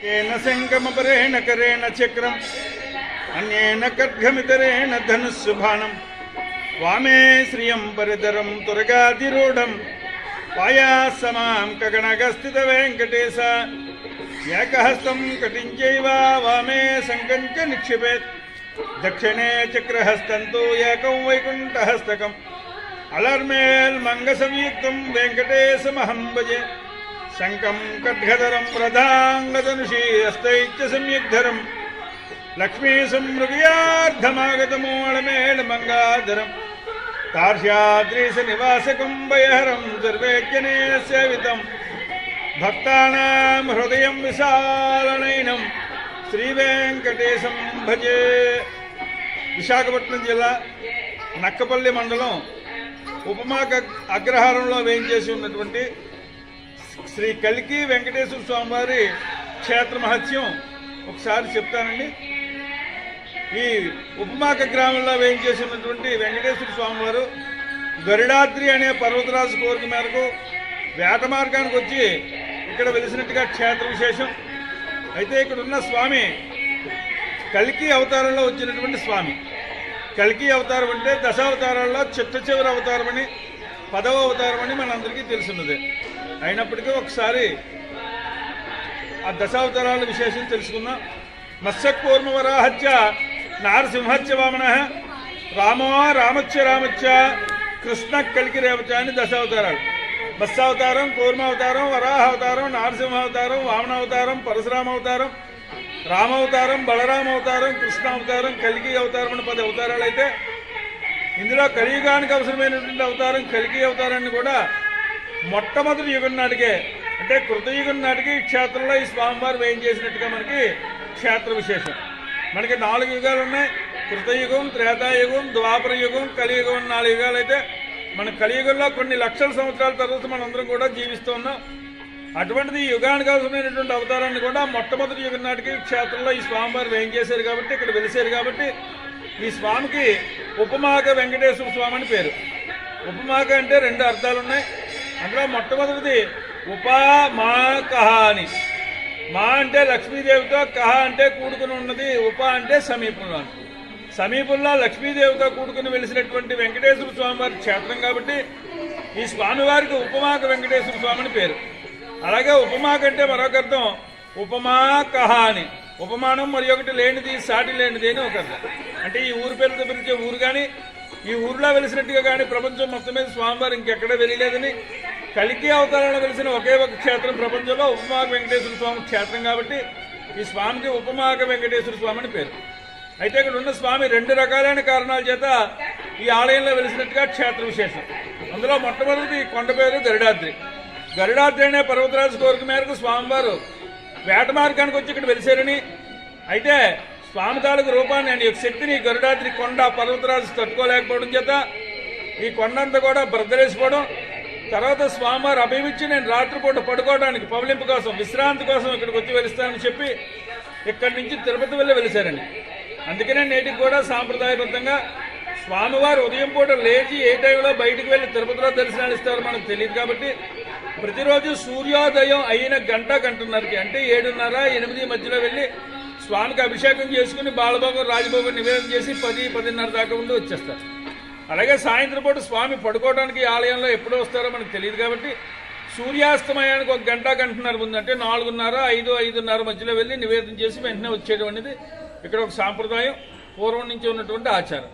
కేన శంఖమపరేణ కరేణ చక్రం అన్యేన ఖడ్గమితరేణ ధనుస్సుభానం వామే శ్రియం పరిధరం తురగాదిరూఢం పాయాసమాం కగణగస్థిత వెంకటేశ. ఏకహస్తం కటించైవ వామే శంకంచ నిక్షిపేత్. దక్షిణే చక్రహస్తంతో ఏకం వైకుంఠహస్తకం. అలర్మేల్ మంగసంయుక్తం వెంకటేశమహం భజే. శంకం ఖడ్గధరం ప్రధాంగధనుషీ అస్తైత్య సంయుగ్ధరం లక్ష్మీ సంమృగయార్ధమాగతమో అళమేళ మంగాధరం తార్ష్యాద్రీశ నివాసకం భయహరం సర్వేజ్ఞనే సేవితం భక్తానాం హృదయం విశాలనైనం శ్రీ వెంకటేశం భజే విశాఖపట్నం జిల్లా నక్కపల్లి మండలం ఉపమాక అగ్రహారంలో వేయించేసి ఉన్నటువంటి శ్రీ కలికి వెంకటేశ్వర స్వామివారి క్షేత్ర మహత్యం ఒకసారి చెప్తానండి. ఈ ఉపమాక గ్రామంలో వేయించేసినటువంటి వెంకటేశ్వర స్వామివారు గరుడాద్రి అనే పర్వతరాజు కోరిక మేరకు వేట మార్గానికి వచ్చి ఇక్కడ వెలిసినట్టుగా క్షేత్ర విశేషం. అయితే ఇక్కడ ఉన్న స్వామి కలికి అవతారంలో వచ్చినటువంటి స్వామి. కలికి అవతారం అంటే దశావతారాల్లో చిట్ట చివరి అవతారం అని పదవ అవతారం అని మనందరికీ తెలుసున్నదే అయినప్పటికీ ఒకసారి ఆ దశావతారాల విశేషం తెలుసుకుందాం. మత్స్యకూర్మవరాహత్య నారసింహత్య వామన రామో రామచ్చ రామచ్చ కృష్ణ కలికి రేవచ అని దశావతారాలు. మత్స్యావతారం కూర్మావతారం వరాహావతారం నారసింహావతారం వామనావతారం పరశురామ అవతారం రామావతారం బలరామ అవతారం కృష్ణ అవతారం కలికి అవతారం అని పది అవతారాలు అయితే ఇందులో కలియుగానికి అవసరమైనటువంటి అవతారం కలికి అవతారాన్ని కూడా మొట్టమొదటి యుగం నాటికే అంటే కృతయుగం నాటికి ఈ క్షేత్రంలో ఈ స్వామివారు వేయం చేసినట్టుగా మనకి క్షేత్ర విశేషం. మనకి నాలుగు యుగాలు ఉన్నాయి. కృతయుగం త్రేతాయుగం ద్వాపర యుగం కలియుగం అని నాలుగు యుగాలు అయితే మన కలియుగంలో కొన్ని లక్షల సంవత్సరాల తర్వాత మనందరం కూడా జీవిస్తూ ఉన్నాం. అటువంటిది యుగానికి అవసరమైనటువంటి అవతారాన్ని కూడా మొట్టమొదటి యుగం నాటికి క్షేత్రంలో ఈ స్వామివారు వేయం చేశారు కాబట్టి ఇక్కడ వెలిసారు కాబట్టి ఈ స్వామికి ఉపమాక వెంకటేశ్వర స్వామి అని పేరు. ఉపమాక అంటే రెండు అర్థాలు ఉన్నాయి. అందులో మొట్టమొదటిది ఉపా మా కహ అని. మా అంటే లక్ష్మీదేవితో కహ అంటే కూడుకుని ఉన్నది ఉప అంటే సమీపంలో అని. సమీపంలో లక్ష్మీదేవితో కూడుకుని వెలిసినటువంటి వెంకటేశ్వర స్వామి వారి క్షేత్రం కాబట్టి ఈ స్వామివారికి ఉపమాక వెంకటేశ్వర స్వామి అని పేరు. అలాగే ఉపమాక అంటే మరొక అర్థం ఉపమా కహ అని. ఉపమానం మరి ఒకటి లేనిది సాటి లేనిది అని ఒక అర్థం. అంటే ఈ ఊరి పేరుతో పిలిచే ఊరు కానీ ఈ ఊర్లో వెలిసినట్టుగా కానీ ప్రపంచం మొత్తం మీద స్వామివారు ఇంకెక్కడ వెళ్ళలేదని కలికి అవతారంలో వెలిసిన ఒకే ఒక క్షేత్రం ప్రపంచంలో ఉపమాక వెంకటేశ్వర స్వామి క్షేత్రం కాబట్టి ఈ స్వామికి ఉపమాక వెంకటేశ్వర స్వామి అని పేరు. అయితే ఇక్కడ ఉన్న స్వామి రెండు రకాలైన కారణాల చేత ఈ ఆలయంలో వెలిసినట్టుగా క్షేత్ర విశేషం. అందులో మొట్టమొదటి కొండ పేరు గరుడాద్రి. గరుడాద్రి అనే పర్వతరాజు కోరిక మేరకు స్వామివారు వేట మార్గానికి వచ్చి ఇక్కడ వెలిసారని అయితే స్వామి తాలూకు రూపాన్ని ఆయన యొక్క శక్తిని గరుడాద్రి కొండ పర్వతరాజు తట్టుకోలేకపోవడం చేత ఈ కొండంతా కూడా బ్రద్దలేసిపోవడం తర్వాత స్వామివారు అభిమించి నేను రాత్రిపూట పడుకోవడానికి పవలింపు కోసం విశ్రాంతి కోసం ఇక్కడికి వచ్చి వెలుస్తానని చెప్పి ఇక్కడి నుంచి తిరుపతి వెళ్ళి వెలిశారండి. అందుకనే నేటికి కూడా సాంప్రదాయబద్ధంగా స్వామివారు ఉదయం పూట లేచి ఏ టైంలో బయటికి వెళ్ళి తిరుపతిలో దర్శనాలు ఇస్తారో మనకు తెలియదు కాబట్టి ప్రతిరోజు సూర్యోదయం అయిన గంట గంటన్నరకి అంటే ఏడున్నర ఎనిమిది మధ్యలో వెళ్ళి స్వామికి అభిషేకం చేసుకుని బాలభోగం రాజభోగం నివేదన చేసి పది పదిన్నర దాకా ఉండి వచ్చేస్తారు. అలాగే సాయంత్రం పూట స్వామి పడుకోవడానికి ఆలయంలో ఎప్పుడు వస్తారో మనకు తెలియదు కాబట్టి సూర్యాస్తమయానికి ఒక గంట గంటన్నర ముందంటే అంటే నాలుగున్నర ఐదు ఐదున్నర మధ్యలో వెళ్ళి నివేదన చేసి వెంటనే వచ్చేటువంటిది ఇక్కడ ఒక సాంప్రదాయం పూర్వం నుంచి ఉన్నటువంటి ఆచారం.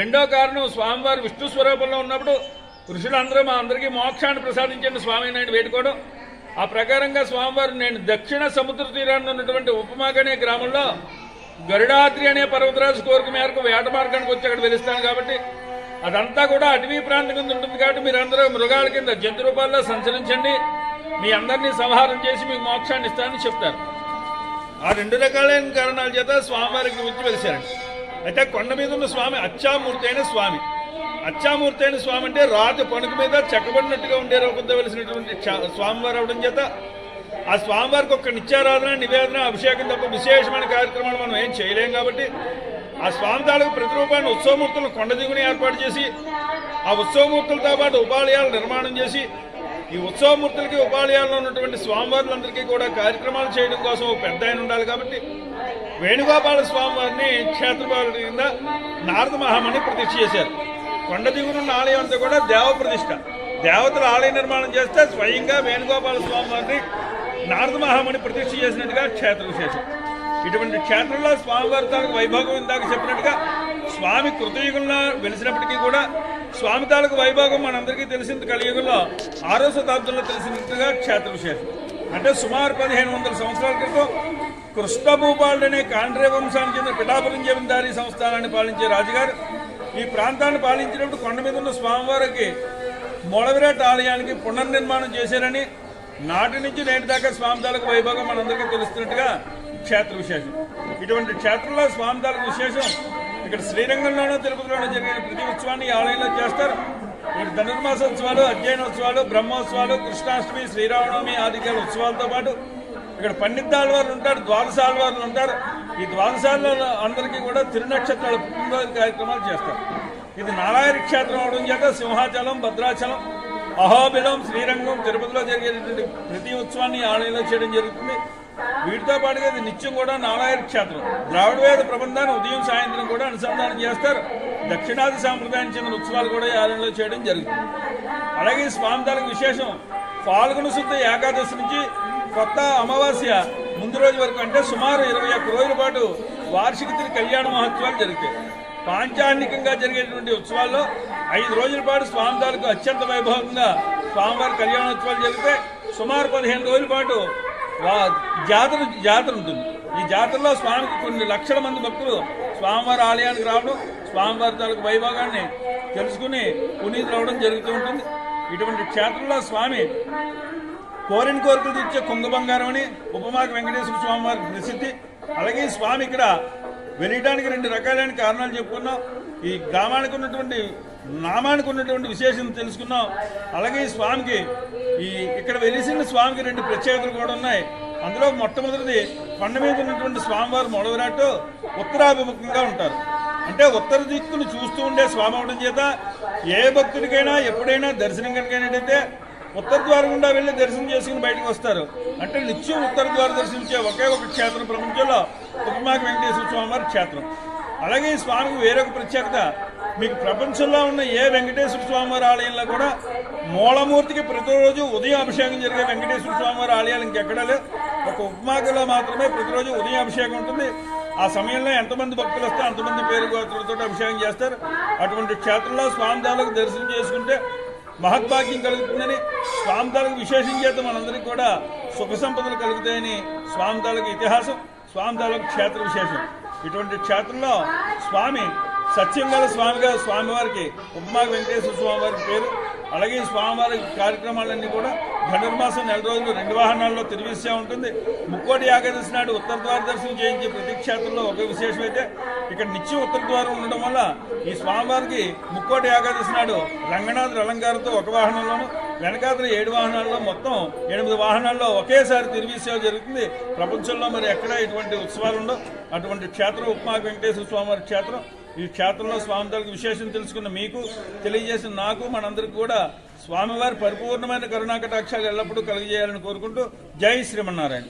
రెండో కారణం స్వామివారు విష్ణు స్వరూపంలో ఉన్నప్పుడు ఋషులందరూ మా అందరికీ మోక్షాన్ని ప్రసాదించండి స్వామి నాయుడు వేడుకోవడం. ఆ ప్రకారంగా స్వామివారు నేను దక్షిణ సముద్ర తీరాన్ని ఉన్నటువంటి ఉపమాగనే గ్రామంలో గరుడాద్రి అనే పర్వతరాజు కోరిక మేరకు వేట మార్గానికి వచ్చి అక్కడ వెలుస్తాను కాబట్టి అదంతా కూడా అటవీ ప్రాంతం కింద ఉంటుంది కాబట్టి మీరందరూ మృగాల కింద జంతు రూపాల్లో సంచరించండి. మీ అందరినీ సంహారం చేసి మీకు మోక్షాన్ని ఇస్తానని చెప్తారు. ఆ రెండు రకాలైన కారణాల చేత స్వామివారికి వచ్చి వెలిశారండి. అయితే కొండ మీద ఉన్న స్వామి అచ్చామూర్తి అయిన స్వామి. అచ్చామూర్తి అయిన స్వామి అంటే రాతి పణుకు మీద చెక్కబడినట్టుగా ఉండే రూపంతో వెలిసినటువంటి స్వామివారు అవడం చేత. ఆ స్వామివారికి ఒక్క నిత్యారాధన నివేదన అభిషేకం తప్ప విశేషమైన కార్యక్రమాలు మనం ఏం చేయలేం కాబట్టి ఆ స్వామి తాలూకు ప్రతిరూపాన్ని ఉత్సవమూర్తులను కొండ దిగుని ఏర్పాటు చేసి ఆ ఉత్సవమూర్తులతో పాటు ఉపాలయాలు నిర్మాణం చేసి ఈ ఉత్సవమూర్తులకి ఉపాలయాల్లో ఉన్నటువంటి స్వామివారులందరికీ కూడా కార్యక్రమాలు చేయడం కోసం పెద్ద ఆయన ఉండాలి కాబట్టి వేణుగోపాల స్వామివారిని క్షేత్రపాల కింద నారద మహామణి ప్రతిష్ఠ చేశారు. కొండ దిగునున్న ఆలయం అంతా కూడా దేవ ప్రతిష్ఠ దేవతల ఆలయ నిర్మాణం చేస్తే స్వయంగా వేణుగోపాల స్వామివారిని నారద మహామణి ప్రతిష్ఠ చేసినట్టుగా క్షేత్ర విశేషం. ఇటువంటి క్షేత్రంలో స్వామివారి తాలూకు వైభోగం ఇందాక చెప్పినట్టుగా స్వామి కృతయుగంలో వెలిసినప్పటికీ కూడా స్వామి తాలూకు వైభోగం మనందరికీ తెలిసింది. కలియుగంలో ఆరో శతాబ్దంలో తెలిసినట్టుగా క్షేత్ర విశేషం. అంటే సుమారు పదిహేను వందల సంవత్సరాల క్రితం కృష్ణభూపాలుడు అనే కాండ్రే వంశానికి చెందిన పిఠాపురం జమీందారీ సంస్థానాన్ని పాలించే రాజుగారు ఈ ప్రాంతాన్ని పాలించినప్పుడు కొండ మీద ఉన్న స్వామివారికి మొడవిరాట్ ఆలయానికి పునర్నిర్మాణం చేశారని నాటి నుంచి నేటి దాకా స్వామిదాలకు వైభవం మనందరికీ తెలుస్తున్నట్టుగా క్షేత్ర విశేషం. ఇటువంటి క్షేత్రంలో స్వామి విశేషం ఇక్కడ శ్రీరంగంలోనూ తిరుపతిలోనూ జరిగిన ప్రతి ఉత్సవాన్ని ఈ ఆలయంలో చేస్తారు. ఇక్కడ ధనుర్మాసోత్సవాలు అధ్యయనోత్సవాలు బ్రహ్మోత్సవాలు కృష్ణాష్టమి శ్రీరామనవమి ఆదికాల ఉత్సవాలతో పాటు ఇక్కడ పండితాల వారు ఉంటారు ద్వాదశాల వారు ఉంటారు. ఈ ద్వాదశాలలో అందరికీ కూడా తిరునక్షత్రాల పుట్టినరోజు కార్యక్రమాలు చేస్తారు. ఇది నారాయణ క్షేత్రం అవడం చేత సింహాచలం భద్రాచలం అహోబిలం శ్రీరంగం తిరుపతిలో జరిగేటువంటి ప్రతి ఉత్సవాన్ని ఆలయంలో చేయడం జరుగుతుంది. వీటితో పాటుగా ఇది నిత్యం కూడా నారాయణ క్షేత్రం. ద్రావిడ వేద ప్రబంధాన్ని ఉదయం సాయంత్రం కూడా అనుసంధానం చేస్తారు. దక్షిణాది సాంప్రదాయానికి చెందిన ఉత్సవాలు కూడా ఈ ఆలయంలో చేయడం జరుగుతుంది. అలాగే స్వామి విశేషం పాల్గొన శుద్ధ ఏకాదశి నుంచి కొత్త అమావాస్య ముందు రోజు వరకు అంటే సుమారు ఇరవై ఒక్క రోజుల పాటు వార్షిక తిరి కళ్యాణ మహోత్సవాలు జరుగుతాయి పాంచాన్నికంగా జరిగేటువంటి ఉత్సవాల్లో ఐదు రోజుల పాటు స్వామి తాలూకు అత్యంత వైభవంగా స్వామివారి కళ్యాణోత్సవాలు జరిగితే సుమారు పదిహేను రోజుల పాటు జాతర జాతర ఉంటుంది. ఈ జాతరలో స్వామికి కొన్ని లక్షల మంది భక్తులు స్వామివారి ఆలయానికి రావడం స్వామివారి తాలూకు వైభోగాన్ని తెలుసుకుని పునీతులు అవడం జరుగుతూ ఉంటుంది. ఇటువంటి క్షేత్రంలో స్వామి కోరిన కోరికలు తీర్చే కుంగ బంగారం అని ఉపమాక వెంకటేశ్వర స్వామి వారికి ప్రసిద్ధి. అలాగే ఈ స్వామి ఇక్కడ వెళ్ళడానికి రెండు రకాలైన కారణాలు చెప్పుకున్నాం. ఈ గ్రామానికి ఉన్నటువంటి నామానికి ఉన్నటువంటి విశేషం తెలుసుకున్నాం. అలాగే ఈ స్వామికి ఈ ఇక్కడ వెలిసిన స్వామికి రెండు ప్రత్యేకతలు కూడా ఉన్నాయి. అందులో మొట్టమొదటిది కొండ మీద ఉన్నటువంటి స్వామివారు మొడవరాటు ఉత్తరాభిముఖంగా ఉంటారు. అంటే ఉత్తర దిక్కును చూస్తూ ఉండే స్వామి అవడం చేత ఏ భక్తుడికైనా ఎప్పుడైనా దర్శనం కనుకైనట్టయితే ఉత్తర ద్వారం గుండా వెళ్ళి దర్శనం చేసుకుని బయటకు వస్తారు. అంటే నిత్యం ఉత్తర ద్వారం దర్శించే ఒకే ఒక క్షేత్రం ప్రపంచంలో ఉపమాక వెంకటేశ్వర స్వామి వారి క్షేత్రం. అలాగే ఈ స్వామికి వేరొక ప్రత్యేకత మీకు ప్రపంచంలో ఉన్న ఏ వెంకటేశ్వర స్వామివారి ఆలయంలో కూడా మూలమూర్తికి ప్రతిరోజు ఉదయం అభిషేకం జరిగే వెంకటేశ్వర స్వామివారి ఆలయాలు ఇంకెక్కడా లేదు ఒక ఉపమాకలో మాత్రమే ప్రతిరోజు ఉదయం అభిషేకం ఉంటుంది. ఆ సమయంలో ఎంతమంది భక్తులు వస్తే అంతమంది పేరు గోత్రులతో అభిషేకం చేస్తారు. అటువంటి క్షేత్రంలో స్వామి దర్శనం చేసుకుంటే మహద్భాగ్యం కలుగుతుందని స్వామితాలకు విశేషం చేత మనందరికీ కూడా సుఖ సంపదలు కలుగుతాయని స్వామితాలకు ఇతిహాసం స్వామితాలకు క్షేత్ర విశేషం. ఇటువంటి క్షేత్రంలో స్వామి సత్యంగల స్వామిగా స్వామివారికి ఉమ్మా వెంకటేశ్వర స్వామివారికి పేరు అలాగే స్వామివారి కార్యక్రమాలన్నీ కూడా ధనుర్మాసం నెల రోజులు రెండు వాహనాల్లో తిరిగిస్తూ ఉంటుంది. ముక్కోటి ఏకాదశి నాడు ఉత్తర ద్వార దర్శనం చేయించే ప్రతిక్షేత్రంలో ఒక విశేషం అయితే ఇక్కడ నిత్యం ఉత్తర ద్వారం ఉండడం వల్ల ఈ స్వామివారికి ముక్కోటి ఏకాదశి నాడు రంగనాథుల అలంకారంతో ఒక వాహనంలోను వెనకాతల ఏడు వాహనాల్లో మొత్తం ఎనిమిది వాహనాల్లో ఒకేసారి తిరిగి సేవ జరుగుతుంది. ప్రపంచంలో మరి ఎక్కడ ఇటువంటి ఉత్సవాలు ఉండవు. అటువంటి క్షేత్రం ఉప్మా వెంకటేశ్వర స్వామివారి క్షేత్రం. ఈ క్షేత్రంలో స్వామి విశేషం తెలుసుకున్న మీకు తెలియజేసిన నాకు మనందరికి కూడా స్వామివారి పరిపూర్ణమైన కరుణాకటాక్షాలు ఎల్లప్పుడూ కలిగజేయాలని కోరుకుంటూ జై శ్రీమన్నారాయణ.